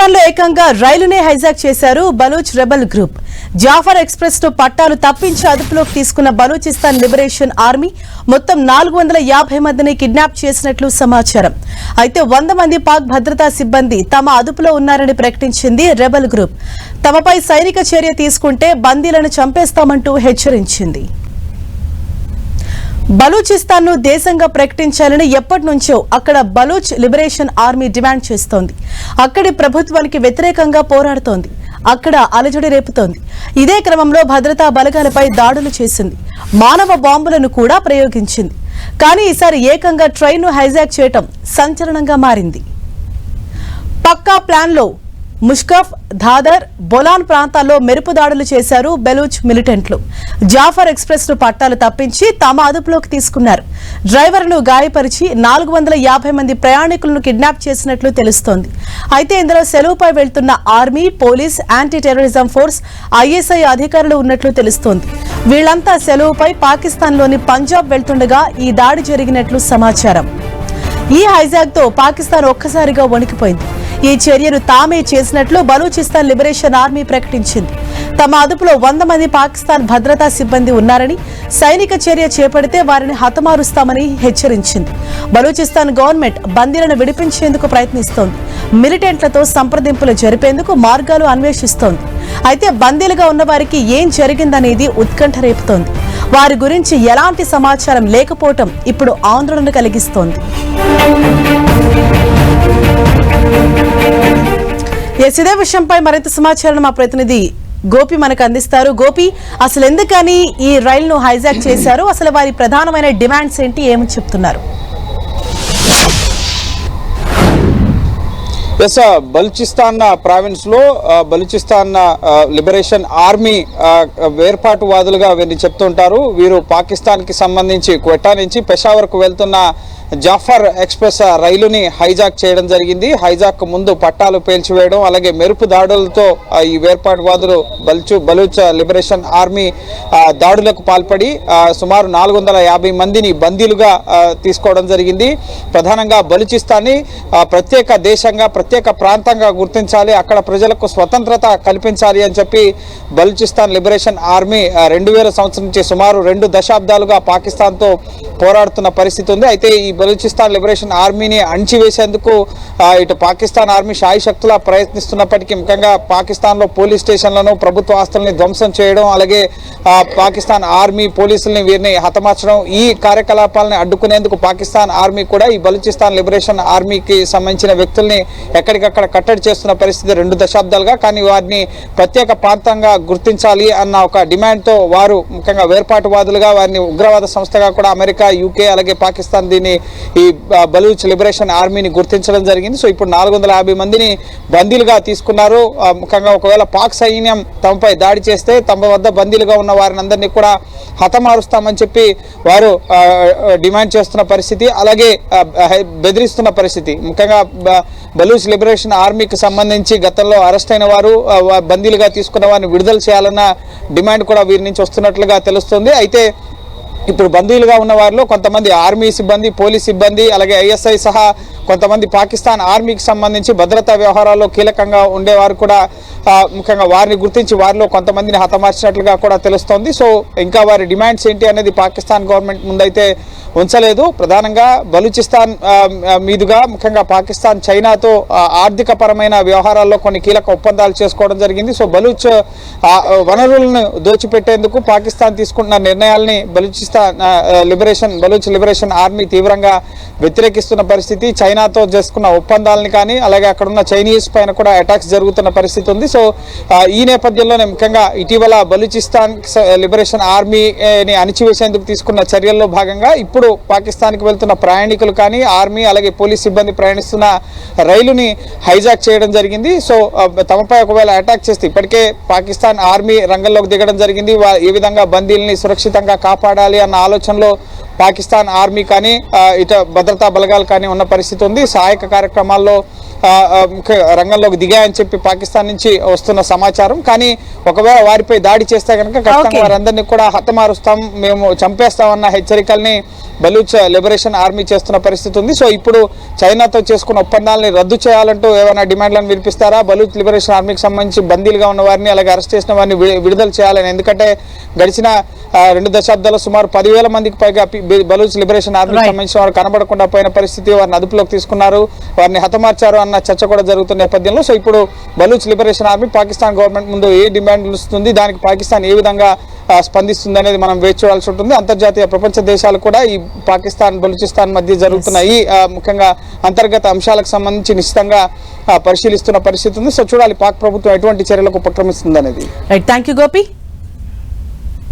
బలూచిస్తాన్లో ఏకంగా రైలునే హైజాక్ చేశారు బలూచ్ రెబల్ గ్రూప్. జాఫర్ ఎక్స్ప్రెస్తో పట్టాలు తప్పించి అదుపులోకి తీసుకున్న బలూచిస్తాన్ లిబరేషన్ ఆర్మీ మొత్తం నాలుగు వందల యాభై మందిని కిడ్నాప్ చేసినట్లు సమాచారం. అయితే వంద మంది పాక్ భద్రతా సిబ్బంది తమ అదుపులో ఉన్నారని ప్రకటించింది రెబల్ గ్రూప్. తమపై సైనిక చర్య తీసుకుంటే బందీలను చంపేస్తామంటూ హెచ్చరించింది. బలూచిస్తాన్ను దేశంగా ప్రకటించాలని ఎప్పటి నుంచో అక్కడ బలూచ్ లిబరేషన్ ఆర్మీ డిమాండ్ చేస్తోంది. అక్కడి ప్రభుత్వానికి వ్యతిరేకంగా పోరాడుతోంది. అక్కడ అలజడి రేపుతోంది. ఇదే క్రమంలో భద్రతా బలగాలపై దాడులు చేసింది. మానవ బాంబులను కూడా ప్రయోగించింది. కానీ ఈసారి ఏకంగా ట్రైన్ను హైజాక్ చేయటం సంచలనంగా మారింది. పక్కా ప్లాన్లో ముష్కఫ్ ధాదర్ బొలాన్ ప్రాంతాల్లో మెరుపు దాడులు చేశారు బెలూచ్ మిలిటెంట్లు. జాఫర్ ఎక్స్ప్రెస్ను పట్టాలు తప్పించి తమ అదుపులోకి తీసుకున్నారు. డ్రైవర్ను గాయపరిచి నాలుగు వందల యాభై మంది ప్రయాణికులను కిడ్నాప్ చేసినట్లు తెలుస్తోంది. అయితే ఇందులో సెలవుపై వెళ్తున్న army police anti terrorism force ISI అధికారులు ఉన్నట్లు తెలుస్తోంది. వీళ్ళంతా సెలవుపై పాకిస్తాన్లోని పంజాబ్ వెళ్తుండగా ఈ దాడి జరిగినట్లు సమాచారం. ఈ హైజాక్తో పాకిస్తాన్ ఒక్కసారిగా వణికిపోయింది. ఈ చర్యను తామే చేసినట్లు బలూచిస్తాన్ లిబరేషన్ ఆర్మీ ప్రకటించింది. తమ అదుపులో వంద మంది పాకిస్తాన్ భద్రతా సిబ్బంది ఉన్నారని సైనిక చర్య చేపడితే వారిని హతమారుస్తామని హెచ్చరించింది. బలూచిస్తాన్ గవర్నమెంట్ బందీలను విడిపించేందుకు ప్రయత్నిస్తోంది. మిలిటెంట్లతో సంప్రదింపులు జరిపేందుకు మార్గాలు అన్వేషిస్తోంది. అయితే బందీలుగా ఉన్న వారికి ఏం జరిగిందనేది ఉత్కంఠ రేపుతోంది. వారి గురించి ఎలాంటి సమాచారం లేకపోవటం ఇప్పుడు ఆందోళన కలిగిస్తోంది. ఎస్ ఇదే విషయంపై మరింత సమాచారం మా ప్రతినిధి గోపి మనకు అందిస్తారు. గోపి అసలు ఎందుకని ఈ రైలును హైజాక్ చేశారు? అసలు వారి ప్రధానమైన డిమాండ్స్ ఏంటి? ఏమని చెప్తున్నారు? ఎస్ బలూచిస్తాన్ ప్రావిన్స్లో బలూచిస్తాన్ లిబరేషన్ ఆర్మీ ఆ, వేర్పాటువాదులుగా వీరిని చెప్తుంటారు. వీరు పాకిస్తాన్కి సంబంధించి క్వెట్టా నుంచి పెషావర్కు వెళ్తున్న జాఫర్ ఎక్స్ప్రెస్ రైలుని హైజాక్ చేయడం జరిగింది. హైజాక్ ముందు పట్టాలు పేల్చివేయడం అలాగే మెరుపు దాడులతో ఈ వేర్పాటువాదులు బలుచు బలూచ్ లిబరేషన్ ఆర్మీ దాడులకు పాల్పడి సుమారు నాలుగు వందల యాభై మందిని బందీలుగా తీసుకోవడం జరిగింది. ప్రధానంగా బలూచిస్తాన్ని ప్రత్యేక దేశంగా ప్రత్యేక ప్రాంతంగా గుర్తించాలి అక్కడ ప్రజలకు స్వతంత్రత కల్పించాలి అని చెప్పి బలూచిస్తాన్ లిబరేషన్ ఆర్మీ రెండు వేల సంవత్సరం నుంచి సుమారు రెండు దశాబ్దాలుగా పాకిస్తాన్తో పోరాడుతున్న పరిస్థితి ఉంది. అయితే ఈ బలూచిస్తాన్ లిబరేషన్ ఆర్మీని అణిచివేసేందుకు ఇటు పాకిస్తాన్ ఆర్మీ షాయి శక్తులా ప్రయత్నిస్తున్నప్పటికీ ముఖ్యంగా పాకిస్తాన్లో పోలీస్ స్టేషన్లను ప్రభుత్వ ఆస్తుల్ని ధ్వంసం చేయడం అలాగే పాకిస్తాన్ ఆర్మీ పోలీసుల్ని వీరిని హతమార్చడం ఈ కార్యకలాపాలను అడ్డుకునేందుకు పాకిస్తాన్ ఆర్మీ కూడా ఈ బలూచిస్తాన్ లిబరేషన్ ఆర్మీకి సంబంధించిన వ్యక్తుల్ని ఎక్కడికక్కడ కట్టడి చేస్తున్న పరిస్థితి రెండు దశాబ్దాలుగా కానీ వారిని ప్రత్యేక ప్రాంతంగా గుర్తించాలి అన్న ఒక డిమాండ్తో వారు ముఖ్యంగా వేర్పాటువాదులుగా వారిని ఉగ్రవాద సంస్థగా కూడా అమెరికా యూకే అలాగే పాకిస్తాన్ దీన్ని ఈ బలూచ్ లిబరేషన్ ఆర్మీని గుర్తించడం జరిగింది. సో ఇప్పుడు నాలుగు వందల యాభై మందిని బందీలుగా తీసుకున్నారు. ముఖ్యంగా ఒకవేళ పాక్ సైన్యం తమపై దాడి చేస్తే తమ వద్ద బందీలుగా ఉన్న వారిని అందరినీ కూడా హతమారుస్తామని చెప్పి వారు డిమాండ్ చేస్తున్న పరిస్థితి అలాగే బెదిరిస్తున్న పరిస్థితి. ముఖ్యంగా బ- బలూచ్ లిబరేషన్ ఆర్మీకి సంబంధించి గతంలో అరెస్ట్ అయిన వారు బందీలుగా తీసుకున్న వారిని విడుదల చేయాలన్న డిమాండ్ కూడా వీరి నుంచి వస్తున్నట్లుగా తెలుస్తుంది. అయితే ఇప్పుడు బందీలుగా ఉన్న వారిలో కొంతమంది ఆర్మీ సిబ్బంది పోలీస్ సిబ్బంది అలాగే ఐఎస్ఐ సహా కొంతమంది పాకిస్తాన్ ఆర్మీకి సంబంధించి భద్రతా వ్యవహారాల్లో కీలకంగా ఉండేవారు కూడా ముఖ్యంగా వారిని గుర్తించి వారిలో కొంతమందిని హతమార్చినట్లుగా కూడా తెలుస్తోంది. సో ఇంకా వారి డిమాండ్స్ ఏంటి అనేది పాకిస్తాన్ గవర్నమెంట్ ముందైతే ఉంచలేదు. ప్రధానంగా బలూచిస్తాన్ మీదుగా ముఖ్యంగా పాకిస్తాన్ చైనాతో ఆర్థిక పరమైన వ్యవహారాల్లో కొన్ని కీలక ఒప్పందాలు చేసుకోవడం జరిగింది. సో బలూచ్ వనరులను దోచిపెట్టేందుకు పాకిస్తాన్ తీసుకుంటున్న నిర్ణయాల్ని Balochistan liberation Baloch liberation army తీవ్రంగా వ్యతిరేకిస్తున్న పరిస్థితి చైనాతో చేసుకున్న ఒప్పందాలని కానీ అలాగే అక్కడ ఉన్న చైనీస్ పైన కూడా అటాక్స్ జరుగుతున్న పరిస్థితి ఉంది. సో ఈ నేపథ్యంలోనే ముఖ్యంగా ఇటీవల బలూచిస్తాన్ లిబరేషన్ ఆర్మీని అణిచివేసేందుకు తీసుకున్న చర్యల్లో భాగంగా ఇప్పుడు పాకిస్తాన్కి వెళ్తున్న ప్రయాణికులు కానీ ఆర్మీ అలాగే పోలీస్ సిబ్బంది ప్రయాణిస్తున్న రైలుని హైజాక్ చేయడం జరిగింది. సో తమపై ఒకవేళ అటాక్ చేస్తే ఇప్పటికే పాకిస్తాన్ ఆర్మీ రంగంలోకి దిగడం జరిగింది. ఏ విధంగా బందీల్ని సురక్షితంగా కాపాడాలి అన్న ఆలోచనలో పాకిస్తాన్ ఆర్మీ కానీ ఆ, ఇట భద్రతా బలగాలు కానీ ఉన్న పరిస్థితి ఉంది. సహాయక కార్యక్రమాల్లో రంగంలోకి దిగాయని చెప్పి పాకిస్తాన్ నుంచి వస్తున్న సమాచారం. కానీ ఒకవేళ వారిపై దాడి చేస్తే కనుక ఖచ్చితంగా. వారందరినీ కూడా హతమారుస్తాం. మేము చంపేస్తామన్న హెచ్చరికల్ని బలూచ్ లిబరేషన్ ఆర్మీ చేస్తున్న పరిస్థితి ఉంది. సో ఇప్పుడు చైనాతో చేసుకున్న ఒప్పందాలని రద్దు చేయాలంటూ ఏమైనా డిమాండ్లను వినిపిస్తారా? బలూచ్ లిబరేషన్ ఆర్మీకి సంబంధించి బందీలుగా ఉన్న వారిని అలాగే అరెస్ట్ చేసిన వారిని విడుదల చేయాలని. ఎందుకంటే గడిచిన రెండు దశాబ్దాల్లో సుమారు పదివేల మందికి పైగా బలూచ్ లిబరేషన్ ఆర్మీకి. సంబంధించిన వారు కనబడకుండా పోయిన పరిస్థితి వారిని అదుపులోకి తీసుకున్నారు. వారిని హతమార్చారు అన్న చర్చ కూడా జరుగుతున్న నేపథ్యంలో. సో ఇప్పుడు Baloch liberation army Pakistan government ముందు ఏ డిమాండ్ ఇస్తుంది దానికి పాకిస్తాన్ ఏ విధంగా స్పందిస్తుంది అనేది మనం వేచి చూడాల్సి ఉంటుంది. అంతర్జాతీయ ప్రపంచ దేశాలు కూడా ఈ పాకిస్తాన్ బలూచిస్తాన్ మధ్య జరుగుతున్న ఈ ముఖ్యంగా అంతర్గత అంశాలకు సంబంధించి నిశ్చితంగా పరిశీలిస్తున్న పరిస్థితి ఉంది. సో చూడాలి పాక్ ప్రభుత్వం ఎటువంటి చర్యలకు ఉపక్రమిస్తుంది అనేది రైట్ థ్యాంక్ యూ గోపి